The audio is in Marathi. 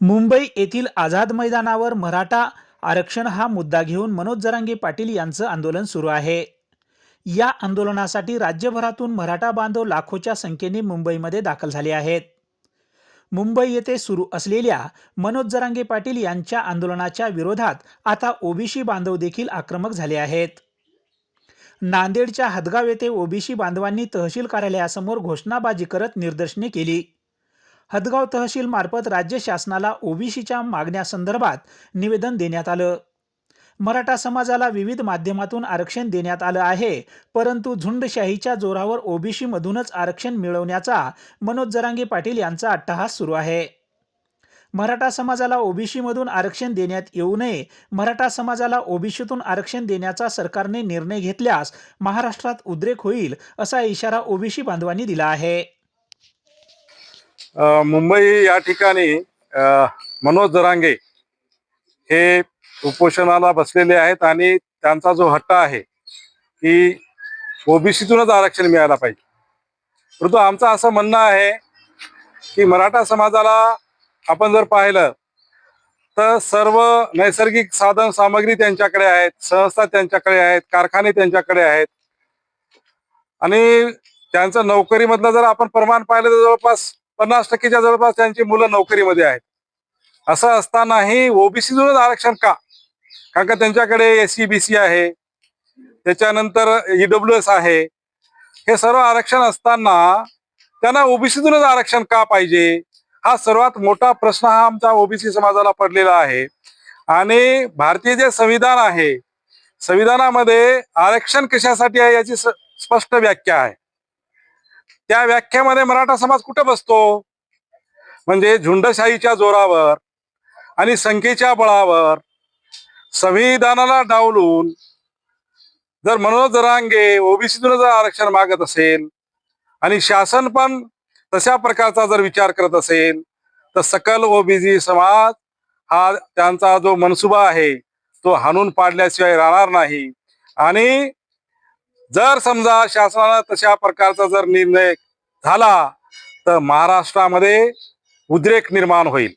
मुंबई येथील आझाद मैदानावर मराठा आरक्षण हा मुद्दा घेऊन मनोज जरांगे पाटील यांचं आंदोलन सुरू आहे. या आंदोलनासाठी राज्यभरातून मराठा बांधव लाखोच्या संख्येने मुंबईमध्ये दाखल झाले आहेत. मुंबई येथे सुरू असलेल्या मनोज जरांगे पाटील यांच्या आंदोलनाच्या विरोधात आता ओबीसी बांधव देखील आक्रमक झाले आहेत. नांदेडच्या हदगाव येथे ओबीसी बांधवांनी तहसील कार्यालयासमोर घोषणाबाजी करत निदर्शने केली. हदगाव तहसील मार्फत राज्य शासनाला ओबीसीच्या मागण्यासंदर्भात निवेदन देण्यात आलं. मराठा समाजाला विविध माध्यमातून आरक्षण देण्यात आलं आहे परंतु झुंडशाहीच्या जोरावर ओबीसीमधूनच आरक्षण मिळवण्याचा मनोज जरांगे पाटील यांचा अट्टहास सुरू आहे. मराठा समाजाला ओबीसीमधून आरक्षण देण्यात येऊ नये मराठा समाजाला ओबीसीतून आरक्षण देण्याचा सरकारने निर्णय घेतल्यास महाराष्ट्रात उद्रेक होईल असा इशारा ओबीसी बांधवांनी दिला आहे. मुंबई या ठिकाणी मनोज जरांगे हे उपोषणाला बसलेले आहेत आणि त्यांचा जो हट्ट आहे की ओबीसीतूनच आरक्षण मिळायला पाहिजे. परंतु आमचं असं म्हणणं आहे की मराठा समाजाला आपण जर पाहिलं तर सर्व नैसर्गिक साधन सामग्री त्यांच्याकडे आहेत संस्था त्यांच्याकडे आहेत कारखाने त्यांच्याकडे आहेत. आणि त्यांचं नोकरीमधलं जर आपण प्रमाण पाहिलं तर जवळपास पन्नास टक्केच्या जवळपास त्यांची मुलं नोकरीमध्ये आहेत. असं असतानाही ओबीसीतूनच आरक्षण का? कारण का त्यांच्याकडे एस सी बी सी आहे त्याच्यानंतर ईडब्ल्यू एस आहे. हे सर्व आरक्षण असताना त्यांना ओबीसीतूनच आरक्षण का पाहिजे? हा सर्वात मोठा प्रश्न हा आमच्या ओबीसी समाजाला पडलेला आहे. आणि भारतीय जे संविधान आहे संविधानामध्ये आरक्षण कशासाठी आहे याची स्पष्ट व्याख्या आहे. त्या व्याख्यामध्ये मराठा समाज कुठे बसतो? म्हणजे झुंडशाहीच्या जोरावर आणि संख्येच्या बळावर संविधानाला डावलून जर मनोज जरांगे ओबीसीतून जर आरक्षण मागत असेल आणि शासन पण तशा प्रकारचा जर विचार करत असेल तर सकल ओबीसी समाज हा त्यांचा जो मनसुबा आहे तो हाणून पाडल्याशिवाय राहणार नाही. आणि जर समजा शासनानं तशा प्रकारचा जर निर्णय झाला तर महाराष्ट्रामध्ये उद्रेक निर्माण होईल.